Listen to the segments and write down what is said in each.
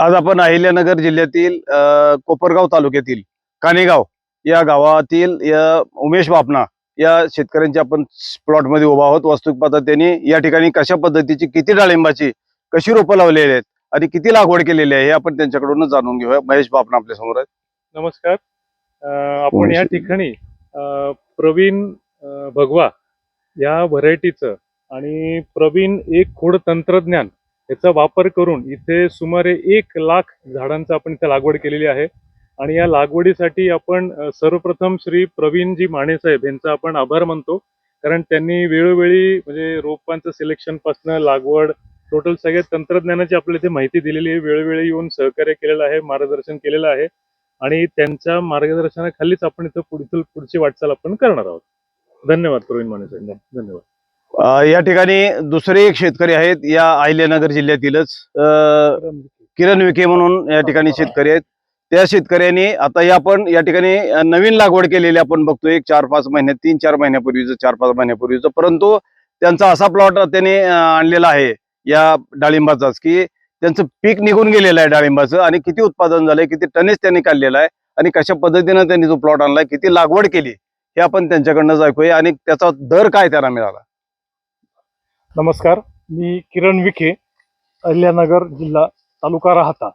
आज आपण अहिल्यानगर जिल्ह्यातील कोपरगाव तालुक्यातील कानेगाव या गावातील या उमेश बापना या शेतकऱ्यांच्या आपण प्लॉटमध्ये उभा आहोत. वास्तविक पाहता त्यांनी या ठिकाणी कशा पद्धतीची किती डाळिंबाची कशी रोपं लावलेली आहेत आणि किती लागवड केलेली आहे हे आपण त्यांच्याकडूनच जाणून घेऊया. महेश बापना आपल्यासमोर आहेत. नमस्कार. आपण या ठिकाणी प्रवीण भगवा या व्हरायटीचं आणि प्रवीण एक खोड तंत्रज्ञान याचा वापर करून इथे सुमारे एक लाख झाडांचा आपण इथे लागवड केलेली आहे. आणि या लागवडीसाठी आपण सर्वप्रथम श्री प्रवीणजी मानेसाहेब यांचा आपण आभार मानतो. कारण त्यांनी वेळोवेळी म्हणजे रोपांचं सिलेक्शनपासनं लागवड टोटल सगळ्या तंत्रज्ञानाची आपल्याला इथे माहिती दिलेली आहे. वेळोवेळी येऊन सहकार्य केलेलं आहे मार्गदर्शन केलेलं आहे. आणि त्यांच्या मार्गदर्शनाखालीच आपण इथं पुढील पुढची वाटचाल आपण करणार आहोत. धन्यवाद प्रवीण माने साहेब. धन्यवाद. या ठिकाणी दुसरे एक शेतकरी आहेत. या अहिल्यानगर जिल्ह्यातीलच. अ, किरण विखे म्हणून या ठिकाणी शेतकरी आहेत. त्या शेतकऱ्यांनी आता या आपण या ठिकाणी नवीन लागवड केलेली आपण बघतो एक चार पाच महिन्यात तीन चार महिन्यापूर्वीचं चार पाच महिन्यापूर्वीचं. परंतु त्यांचा असा प्लॉट त्यांनी आणलेला आहे या डाळिंबाचाच की त्यांचं पीक निघून गेलेलं आहे डाळिंबाचं आणि किती उत्पादन झालंय किती टनेज त्यांनी काढलेला आहे आणि कशा पद्धतीनं त्यांनी जो प्लॉट आणलाय किती लागवड केली हे आपण त्यांच्याकडनं ऐकूया आणि त्याचा दर काय त्यांना मिळाला. नमस्कार मी किरण विखे अहिल्यानगर जिल्हा तालुका राहता.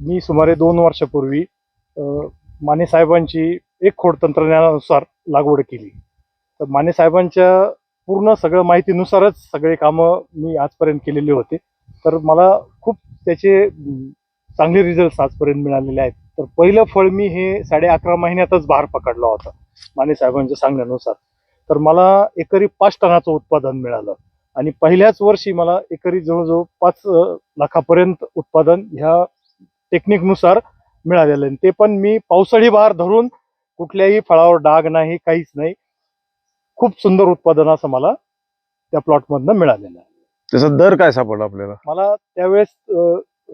मी सुमारे दोन वर्षापूर्वी माने साहेबांची एक खोड तंत्रज्ञानानुसार लागवड केली. तर माने साहेबांच्या पूर्ण सगळं माहितीनुसारच सगळे कामं मी आजपर्यंत केलेले होते. तर मला खूप त्याचे चांगले रिझल्ट आजपर्यंत मिळालेले आहेत. तर पहिलं फळ मी हे साडे अकरा महिन्यातच बाहेर पकडला होता माने साहेबांच्या सांगण्यानुसार. तर मला एकरी पाच टनाचं उत्पादन मिळालं. आणि पहिल्याच वर्षी मला एकरी जवळजवळ पाच लाखापर्यंत उत्पादन ह्या टेक्निकनुसार मिळालेलं आहे. ते पण मी पावसाळी बहार धरून कुठल्याही फळावर डाग नाही काहीच नाही. खूप सुंदर उत्पादन असं मला त्या प्लॉटमधनं मिळालेलं आहे. त्याचा दर काय सापडला आपल्याला? मला त्यावेळेस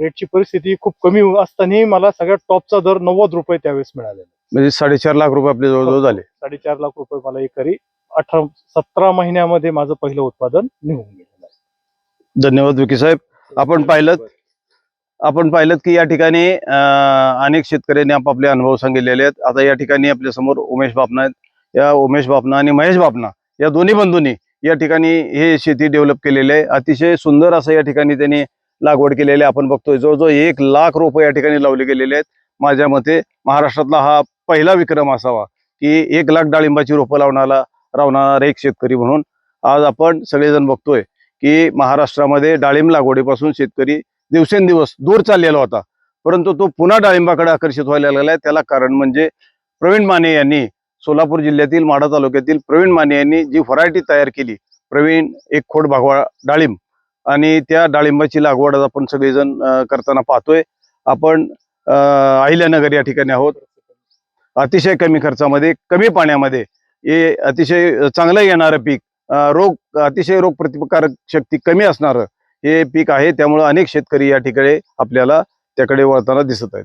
रेटची परिस्थिती खूप कमी असतानाही मला सगळ्यात टॉपचा दर नव्वद रुपये त्यावेळेस मिळालेला म्हणजे साडेचार लाख रुपये आपले जवळजवळ झाले. साडेचार लाख रुपये मला एकरी अठरा सतरा महिन्यामध्ये माझं पहिलं उत्पादन निघून गेलेलं आहे. धन्यवाद विकी साहेब. आपण पाहिलं आपण पाहिलं की या ठिकाणी अनेक शेतकऱ्यांनी आपापले अनुभव सांगितलेले आहेत. आता या ठिकाणी आपल्यासमोर उमेश बापना आहेत. या उमेश बापना आणि महेश बापना या दोन्ही बंधूंनी या ठिकाणी हे शेती डेव्हलप केलेले आहे. अतिशय सुंदर असं या ठिकाणी त्यांनी लागवड केलेली आहे. आपण बघतोय जवळजवळ एक लाख रोपं या ठिकाणी लावले गेलेले आहेत. माझ्या मते महाराष्ट्रातला हा पहिला विक्रम असावा की एक लाख डाळिंबाची रोपं लावणारा लावणारा एक शेतकरी म्हणून. आज आपण सगळेजण बघतोय की महाराष्ट्रामध्ये डाळिंब लागवडीपासून शेतकरी दिवसेंदिवस दूर चाललेला होता. परंतु तो पुन्हा डाळिंबाकडे आकर्षित व्हायला लागला आहे त्याला कारण म्हणजे प्रवीण माने यांनी सोलापूर जिल्ह्यातील माढा तालुक्यातील प्रवीण माने यांनी जी व्हरायटी तयार केली प्रवीण एक खोड भागवा डाळिंब. आणि त्या डाळिंबाची लागवड आपण सगळेजण करताना पाहतोय. आपण अहिल्यानगर या ठिकाणी आहोत. अतिशय कमी खर्चामध्ये कमी पाण्यामध्ये हे अतिशय चांगलं येणारं पीक. रोग अतिशय रोग प्रतिकारक शक्ती कमी असणारं हे पीक आहे. त्यामुळे अनेक शेतकरी या ठिकाणी आपल्याला त्याकडे वळताना दिसत आहेत.